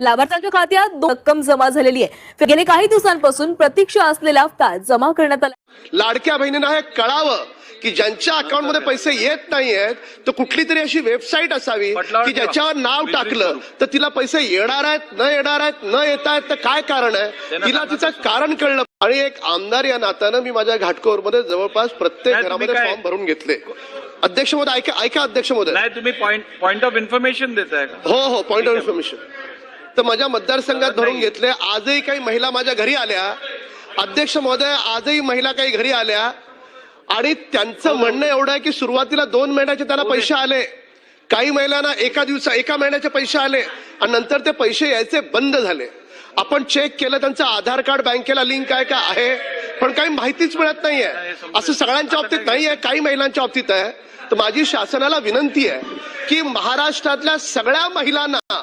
लाभार्थ्यांच्या खात्यात दोन रक्कम जमा झालेली आहे. गेले काही दिवसांपासून प्रतीक्षा असलेला हप्ता जमा करण्यात आला. लाडक्या बहिणींना हे कळावं की ज्यांच्या अकाउंटमध्ये पैसे येत नाहीयेत तर कुठली तरी अशी वेबसाईट असावी की. ज्याच्यावर नाव टाकलं. तर तिला पैसे येणार आहेत न येणार आहेत न येत आहेत तर काय कारण आहे? तिला तिचं कारण कळलं. आणि एक आमदार या नात्यानं मी माझ्या घाटकोरमध्ये जवळपास प्रत्येक घरामध्ये काय- फॉर्म भरून घेतले. अध्यक्ष महोदय ऐका ऐका अध्यक्ष महोदय. नाही तुम्ही पॉइंट पॉइंट ऑफ इन्फॉर्मेशन देताय का? हो हो पॉइंट ऑफ इन्फॉर्मेशन तर माझ्या मतदारसंघात. भरून घेतले. आजही काही महिला माझ्या घरी आल्या. अध्यक्ष महोदय आजही महिला काही घरी आल्या. आणि त्यांचं म्हणणं एवढं आहे की सुरुवातीला दोन महिन्याचे त्यांना पैसे आले. काही महिलांना एका दिवसा एका महिन्याचे पैसे आले. आणि नंतर ते पैसे यायचे बंद झाले. आपण चेक केलं त्यांचं आधार कार्ड बँकेला लिंक आहे का? आहे. पण काही माहितीच मिळत नाहीये. असं सगळ्यांच्या बाबतीत नाही आहे काही महिलांच्या बाबतीत आहे. तर माझी शासनाला विनंती आहे की महाराष्ट्रातल्या सगळ्या महिलांना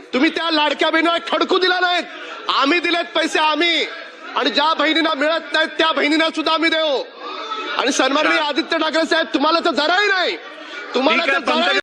तुम्ही त्या लाडक्या बहिणीला खडकू दिला नाहीत. आम्ही दिलेत पैसे आम्ही. आणि ज्या बहिणींना मिळत नाहीत त्या बहिणींना सुद्धा आम्ही देऊ. आणि सन्माननीय आदित्य ठाकरे साहेब तुम्हाला तर जराही नाही. तुम्हाला तर